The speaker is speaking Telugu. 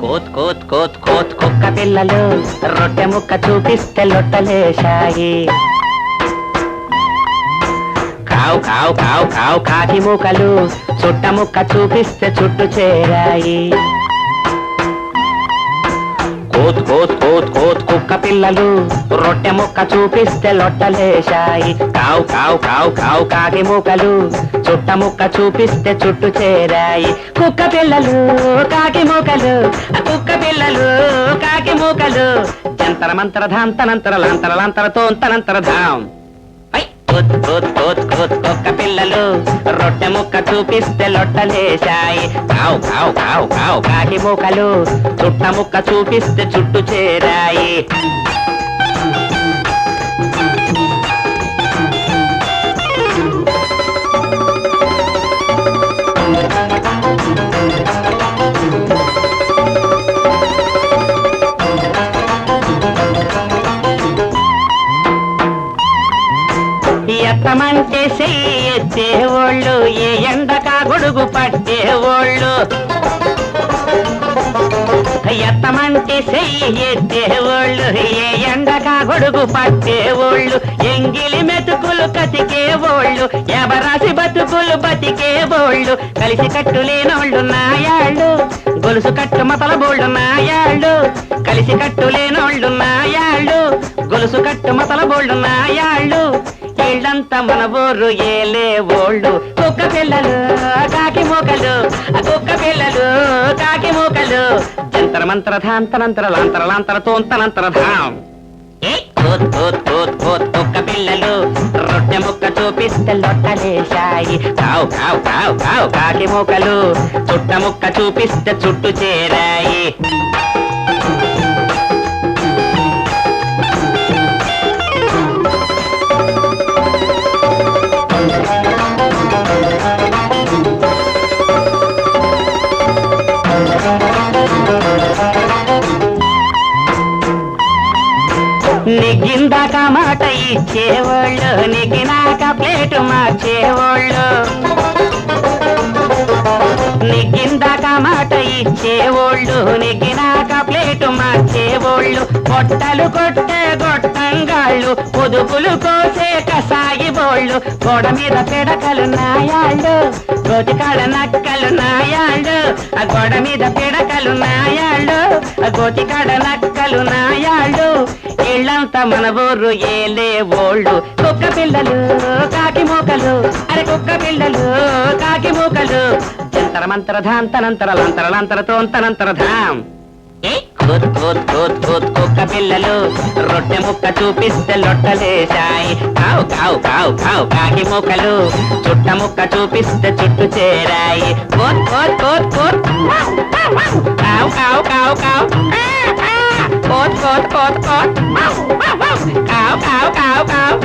కోత్ కోత్ కోత్ కోత్ కుక్క పిల్లలు రొట్టె ముక్క చూపిస్తే లొట్టలేశాయి. కావు కావు కావు కావు కాకి మూకలు చుట్ట ముక్క చూపిస్తే చుట్టు చేరాయి. కోత్ కోత్ కోత్ కోత్ కుక్క పిల్లలు రొట్టె ముక్క చూపిస్తే లొట్టలేశాయి. కావు కావు కావు కావు కాకి మూకలు చుట్ట ముక్క చూపిస్తే చుట్టు చేరాయి. కుక్క పిల్లలు కాకి మూకలు కుక్క పిల్లలు కాకి మూకలు. జంతర మంతర ధాంతనంతర లాంతర లాంతర తోంతనంతర ధాం. ఐ! కుక్క పిల్లలు. రొట్టె ముక్క చూపిస్తే లొట్టలేశాయి కావు కావు కావు కావు కాకి మూకలు. చుట్ట ముక్క చూపిస్తే చుట్టు చేరాయి. ఎత్తమంటే చెయ్యి ఏ ఎండకా గొడుగు పట్టేవాళ్ళు. ఎత్తమంటే చెయ్యి ఏ ఎండకా గొడుగు పట్టేవాళ్ళు. ఎంగిలి మెతుకులు కతికేవాళ్ళు ఎవరాసి బతుకులు బతికేవాళ్ళు. కలిసి కట్టు లేనోళ్ళు నాయాళ్ళు గొలుసు కట్టు మతల బోళ్ళు నాయాళ్ళు. కలిసి కట్టు లేనోళ్ళు నాయాళ్ళు గొలుసు కట్టు మతల బోళ్ళు నాయాళ్ళు. ఇళ్ళంతా మన ఊరు ఏలే ఓళ్ళు. కుక్క పిల్లలు కాకి మూకలు కుక్క పిల్లలు కాకి మూకలు. జంతర మంత్ర ధాంతనంతర లాంతర లాంతర తోంతనంతర ధాం కుక్క పిల్లలు రొట్టె ముక్క చూపిస్తే లొట్టలేశాయి కావు కావు కావు కావు కాకి మూకలు చుట్ట ముక్క చూపిస్తే చుట్టు చేరాయి. ఇచ్చేవాళ్ళు ఇచ్చేవాళ్ళు నాక ప్లేటు మార్చేవాళ్ళు. నెగ్గిందాక మాట ఇచ్చేవాళ్ళు నెగ్గినాక ప్లేటు మార్చేవాళ్ళు. పొట్టలు కొట్టే గొట్టంగాళ్ళు పొదుపులు కోసే కసాయి బోళ్ళు గోడ మీద పిడకలు నాయాళ్ళు గోతికాడ నక్కలు నాయాళ్ళు. ఆ గోడ మీద పిడకలు నాయాళ్ళు ఆ గోతికాడ నక్కలు నాయాళ్ళు. ఇళ్ళంతా మన ఊరు ఏలే ఓళ్ళు. కుక్క పిల్లలు కాకి మూకలు. అరే కుక్క పిల్లలు కాకి మూకలు. జంతర మంతర ధాంతనంతర లంతర లంతర తోంతనంతర ధాం. కుక్క పిల్లలు. రొట్టె ముక్క చూపిస్తే లొట్టలేశాయి కావు కావు కావు కావు కాకి ముక్కలు చుట్ట ముక్క చూపిస్తే చుట్టు చేరాయి. కోత్ కోత్ కోత్ కోత్. కావు కావు కావు కావు. కోత్ కోత్ కోత్ కోత్. up.